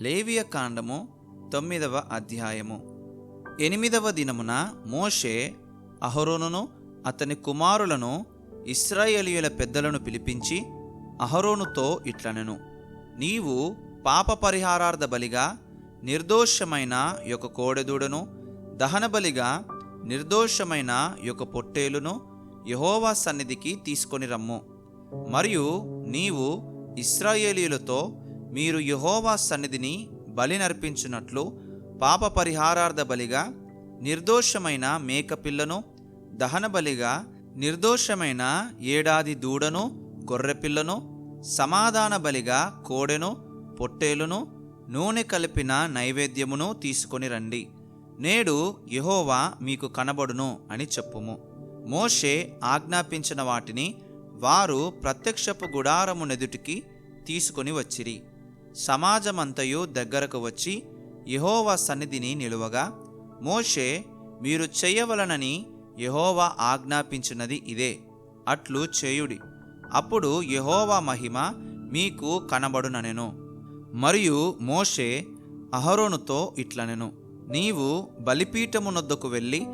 లేవియ కాండము తొమ్మిదవ అధ్యాయము. ఎనిమిదవ దినమున మోషే అహరోనును అతని కుమారులను ఇస్రాయేలీయుల పెద్దలను పిలిపించి అహరోనుతో ఇట్లనెను నీవు పాప పరిహారార్థ బలిగా నిర్దోషమైన యొక్క కోడెదూడను దహనబలిగా నిర్దోషమైన యొక్క పొట్టేలును యహోవా సన్నిధికి తీసుకొని రమ్ము. మరియు నీవు ఇస్రాయేలీయులతో మీరు యహోవా సన్నిధిని బలినర్పించినట్లు పాప పరిహారార్థ బలిగా నిర్దోషమైన మేకపిల్లను దహనబలిగా నిర్దోషమైన ఏడాది దూడను గొర్రెపిల్లను సమాధాన బలిగా కోడెను పొట్టేలును నూనె కలిపిన నైవేద్యమును తీసుకొని రండి. నేడు యహోవా మీకు కనబడును అని చెప్పుము. మోషే ఆజ్ఞాపించిన వాటిని వారు ప్రత్యక్షపు గుడారము నెదుటికి తీసుకొని వచ్చిరి. సమాజమంతయు దగ్గరకు వచ్చి యెహోవా సన్నిధిని నిలువగా మోషే మీరు చేయవలనని యెహోవా ఆజ్ఞాపించినది ఇదే అట్లు చేయుడి. అప్పుడు యహోవ మహిమ మీకు కనబడుననెను. మరియు మోషే అహరోనుతో ఇట్లనెను. నీవు బలిపీఠమునొద్దకు వెళ్ళి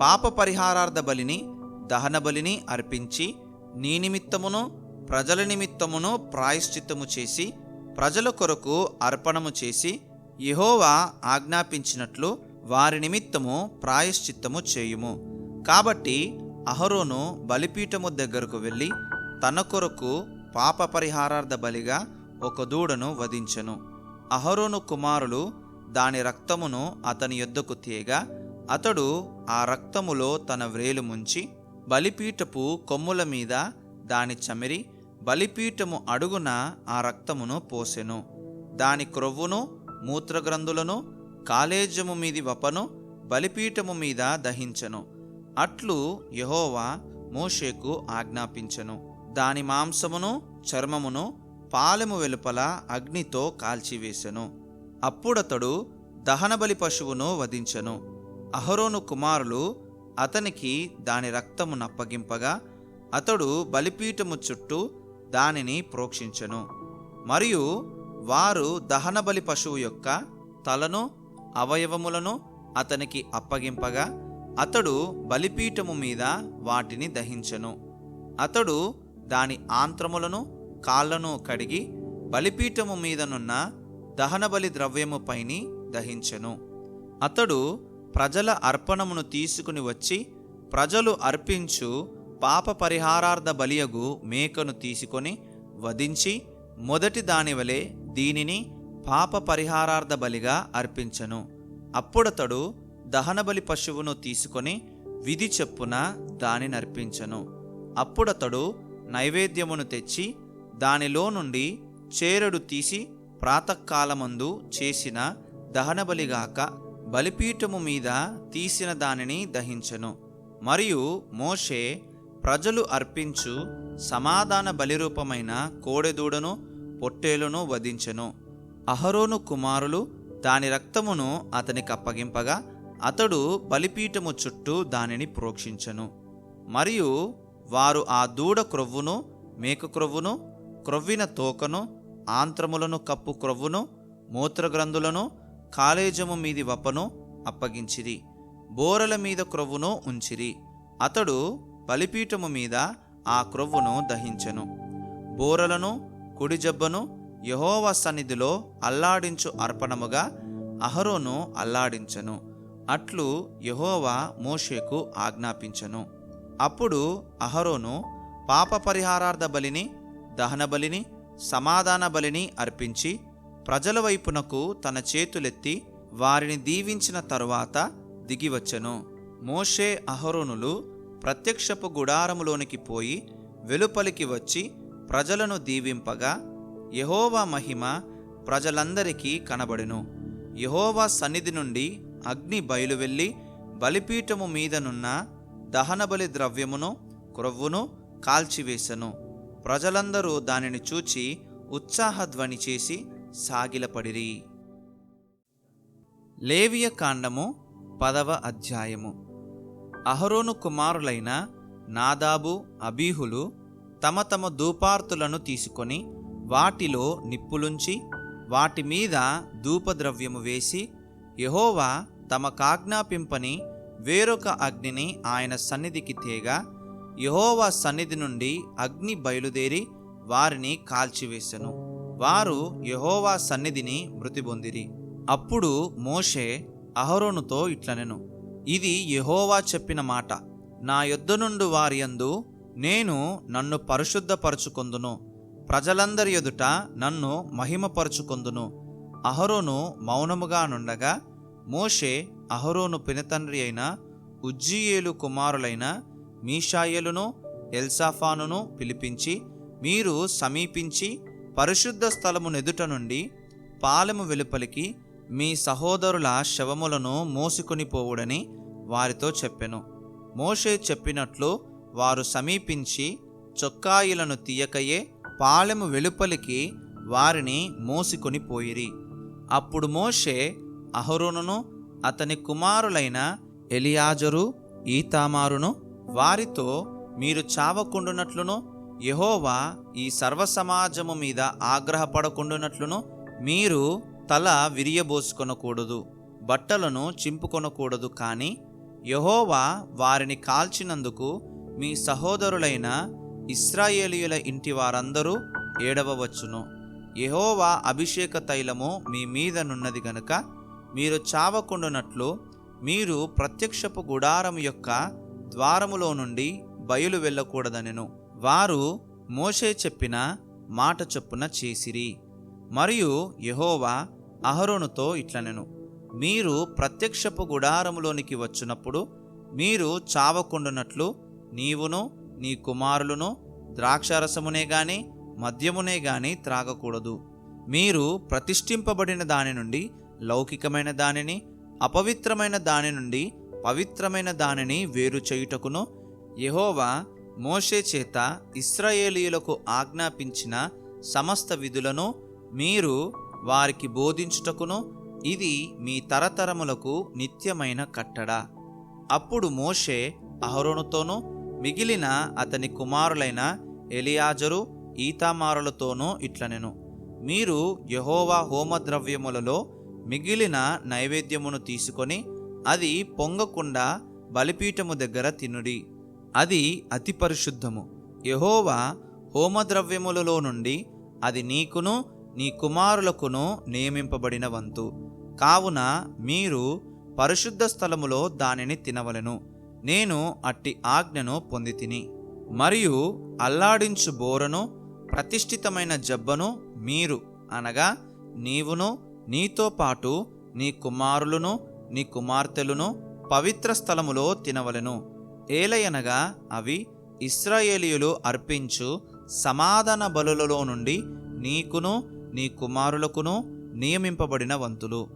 పాప పరిహారార్థ బలిని దహన బలిని అర్పించి నీ నిమిత్తమును ప్రజల నిమిత్తమును ప్రాయశ్చిత్తము చేసి ప్రజల కొరకు అర్పణము చేసి యహోవా ఆజ్ఞాపించినట్లు వారి నిమిత్తము ప్రాయశ్చిత్తము చేయుము. కాబట్టి అహరోను బలిపీఠము దగ్గరకు వెళ్ళి తన కొరకు పాప పరిహారార్థ బలిగా ఒక దూడను వధించెను. అహరోను కుమారులు దాని రక్తమును అతని యొద్దకు తీయగా అతడు ఆ రక్తములో తన వ్రేలు ముంచి బలిపీఠపు కొమ్ముల మీద దాని చమిరి బలిపీఠము అడుగున ఆ రక్తమును పోసెను. దాని క్రొవ్వును మూత్రగ్రంథులను కాలేజము మీది వపను బలిపీఠము మీద దహించెను. అట్లు యహోవా మోషేకు ఆజ్ఞాపించెను. దాని మాంసమును చర్మమును పాలెము వెలుపల అగ్నితో కాల్చివేసెను. అప్పుడతడు దహనబలి పశువును వధించెను. అహరోను కుమారులు అతనికి దాని రక్తము నప్పగింపగా అతడు బలిపీఠము చుట్టూ దానిని ప్రోక్షించెను. మరియు వారు దహనబలి పశువు యొక్క తలను అవయవములను అతనికి అప్పగింపగా అతడు బలిపీఠము మీద వాటిని దహించెను. అతడు దాని ఆంత్రములను కాళ్ళను కడిగి బలిపీఠము మీదనున్న దహనబలి ద్రవ్యముపైని దహించెను. అతడు ప్రజల అర్పణమును తీసుకుని వచ్చి ప్రజలు అర్పించు పాప పరిహారార్థ బలియగు మేకను తీసుకొని వధించి మొదటి దానివలే దీనిని పాప పరిహారార్థ బలిగా అర్పించను. అప్పుడతడు దహనబలి పశువును తీసుకొని విధి చెప్పున దానిని అర్పించను అప్పుడతడు నైవేద్యమును తెచ్చి దానిలో నుండి చేరడు తీసి ప్రాతకాలమందు చేసిన దహనబలిగాక బలిపీఠము మీద తీసిన దానిని దహించను. మరియు మోషే ప్రజలు అర్పించు సమాధాన బలిరూపమైన కోడెదూడను పొట్టేలును వధించెను. అహరోను కుమారులు దాని రక్తమును అతనికి అప్పగింపగా అతడు బలిపీఠము చుట్టూ దానిని ప్రోక్షించెను. మరియు వారు ఆ దూడ క్రొవ్వును మేక క్రొవ్వును క్రొవ్విన తోకను ఆంత్రములను కప్పు క్రొవ్వును మూత్రగ్రంథులను కాలేజము మీది వపను అప్పగించిరి. బోరల మీద క్రొవ్వును ఉంచిరి. అతడు బలిపీఠము మీద ఆ క్రొవ్వును దహించెను. బోరలను కుడిజబ్బను యహోవ సన్నిధిలో అల్లాడించు అర్పణముగా అహరోను అల్లాడించెను. అట్లు యహోవా మోషేకు ఆజ్ఞాపించెను. అప్పుడు అహరోను పాప పరిహారార్థ బలిని దహన బలిని సమాధాన బలిని అర్పించి ప్రజల వైపునకు తన చేతులెత్తి వారిని దీవించిన తరువాత దిగివచ్చెను. మోషే అహరోనులు ప్రత్యక్షపు గుడారములోనికి పోయి వెలుపలికి వచ్చి ప్రజలను దీవింపగా యహోవా మహిమ ప్రజలందరికీ కనబడెను. యహోవా సన్నిధి నుండి అగ్ని బయలువెళ్ళి బలిపీఠము మీదనున్న దహనబలి ద్రవ్యమును క్రొవ్వును కాల్చివేశను ప్రజలందరూ దానిని చూచి ఉత్సాహధ్వని చేసి సాగిలపడిరి. లేవియ కాండము పదవ అధ్యాయము. అహరోను కుమారులైన నాదాబు అబీహులు తమ తమ ధూపార్తులను తీసుకొని వాటిలో నిప్పులుంచి వాటి మీద ధూపద్రవ్యము వేసి యహోవా తమ కాజ్ఞాపింపని వేరొక అగ్నిని ఆయన సన్నిధికి తేగా యహోవా సన్నిధి నుండి అగ్ని బయలుదేరి వారిని కాల్చివేశెను వారు యహోవా సన్నిధిని మృతి పొందిరి. అప్పుడు మోషే అహరోనుతో ఇట్లనెను. ఇది యహోవా చెప్పిన మాట. నా యొద్ద నుండి వారి యందు నేను నన్ను పరిశుద్ధపరచుకొందును. ప్రజలందరి ఎదుట నన్ను మహిమపరుచుకొందును. అహరోను మౌనముగా నుండగా మోషే అహరోను పినతండ్రి అయిన ఉజ్జీయేలు కుమారులైన మీషాయేలును ఎల్సాఫానును పిలిపించి మీరు సమీపించి పరిశుద్ధ స్థలము నెదుట నుండి పాలెము వెలుపలికి మీ సహోదరుల శవములను మోసుకొని పోవుడని వారితో చెప్పెను. మోషే చెప్పినట్లు వారు సమీపించి చొక్కాయిలను తీయకయే పాలెము వెలుపలికి వారిని మోసుకొని పోయిరి. అప్పుడు మోషే అహరోనును అతని కుమారులైన ఎలియాజరు ఈతామారును వారితో మీరు చావకుండునట్లును యహోవా ఈ సర్వసమాజము మీద ఆగ్రహపడకుండునట్లును మీరు తల విరియబోసుకొనకూడదు బట్టలను చింపుకొనకూడదు కానీ యహోవా వారిని కాల్చినందుకు మీ సహోదరులైన ఇస్రాయేలీయుల ఇంటి వారందరూ ఏడవవచ్చును. యహోవా అభిషేక తైలము మీ మీదనున్నది గనుక మీరు చావకుండునట్లు మీరు ప్రత్యక్షపు గుడారం యొక్క ద్వారములో నుండి బయలు వెళ్ళకూడదనెను. వారు మోషే చెప్పిన మాట చొప్పున చేసిరి. మరియు యహోవా అహరోనుతో ఇట్లనెను మీరు ప్రత్యక్షపు గుడారములోనికి వచ్చినప్పుడు మీరు చావకుండునట్లు నీవును నీ కుమారులను ద్రాక్షారసమునే గాని మద్యమునే గాని త్రాగకూడదు. మీరు ప్రతిష్ఠింపబడిన దాని నుండి లౌకికమైన దానిని అపవిత్రమైన దాని నుండి పవిత్రమైన దానిని వేరు చేయుటకును యహోవా మోషే చేత ఇస్రాయేలీయులకు ఆజ్ఞాపించిన సమస్త విధులను మీరు వారికి బోధించుటకును ఇది మీ తరతరములకు నిత్యమైన కట్టడ. అప్పుడు మోషే అహరోనుతోనూ మిగిలిన అతని కుమారులైన ఎలియాజరు ఈతామారులతోనూ ఇట్లనెను. మీరు యహోవా హోమద్రవ్యములలో మిగిలిన నైవేద్యమును తీసుకొని అది పొంగకుండా బలిపీఠము దగ్గర తినుడి. అది అతి పరిశుద్ధము. యహోవా హోమద్రవ్యములలో నుండి అది నీకును నీ కుమారులకును నియమింపబడిన వంతు కావున మీరు పరిశుద్ధ స్థలములో దానిని తినవలెను. నేను అట్టి ఆజ్ఞను పొందితిని. మరియు అల్లాడించు బోరను ప్రతిష్ఠితమైన జబ్బను మీరు అనగా నీవును నీతో పాటు నీ కుమారులను నీ కుమార్తెలను పవిత్ర స్థలములో తినవలెను. ఏలయనగా అవి ఇస్రాయేలీయులు అర్పించు సమాధాన బలులలో నుండి నీకును నీ కుమారులకును నియమింపబడిన వంతులు.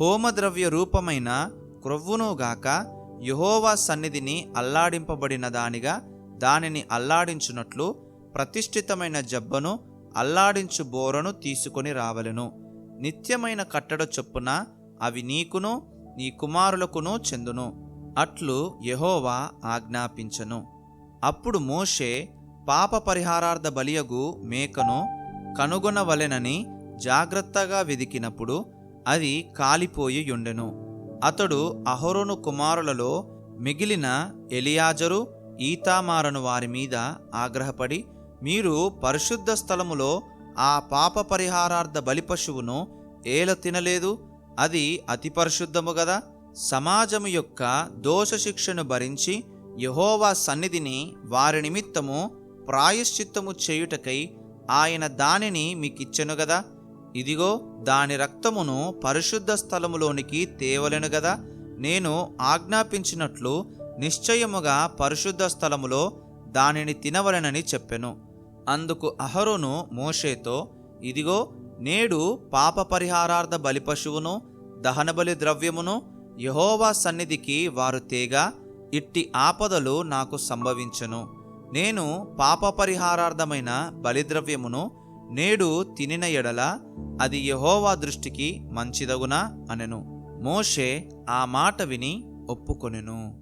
హోమద్రవ్య రూపమైన క్రొవ్వునుగాక యహోవా సన్నిధిని అల్లాడింపబడిన దానిగా దానిని అల్లాడించునట్లు ప్రతిష్ఠితమైన జబ్బను అల్లాడించు బోరను తీసుకొని రావలను. నిత్యమైన కట్టడ చొప్పున అవి నీకును నీ కుమారులకును చెందును. అట్లు యహోవా ఆజ్ఞాపించను. అప్పుడు మోషే పాప పరిహారార్థ బలియగు మేకను కనుగొనవలెనని జాగ్రత్తగా వెదికినప్పుడు అది కాలిపోయి ఉండెను అతడు అహరోను కుమారులలో మిగిలిన ఎలియాజరు ఈతామారను వారి మీద ఆగ్రహపడి మీరు పరిశుద్ధ స్థలములో ఆ పాప పరిహారార్థ బలి పశువును ఏల తినలేదు? అది అతి పరిశుద్ధము గదా? సమాజము యొక్క దోషశిక్షను భరించి యహోవా సన్నిధిని వారి నిమిత్తము ప్రాయశ్చిత్తము చేయుటకై ఆయన దానిని మీకిచ్చెను గదా? ఇదిగో దాని రక్తమును పరిశుద్ధ స్థలములోనికి తేవలెను గదా? నేను ఆజ్ఞాపించినట్లు నిశ్చయముగా పరిశుద్ధ స్థలములో దానిని తినవలెనని చెప్పెను. అందుకు అహరోను మోషేతో ఇదిగో నేడు పాప పరిహారార్థ బలి పశువును దహనబలి ద్రవ్యమును యహోవా సన్నిధికి వారు తేగా ఇట్టి ఆపదలు నాకు సంభవించను. నేను పాప పరిహారార్థమైన బలిద్రవ్యమును నేడు తినిన ఎడల అది యహోవా దృష్టికి మంచిదగునా అనెను. మోషే ఆ మాట విని ఒప్పుకొనెను.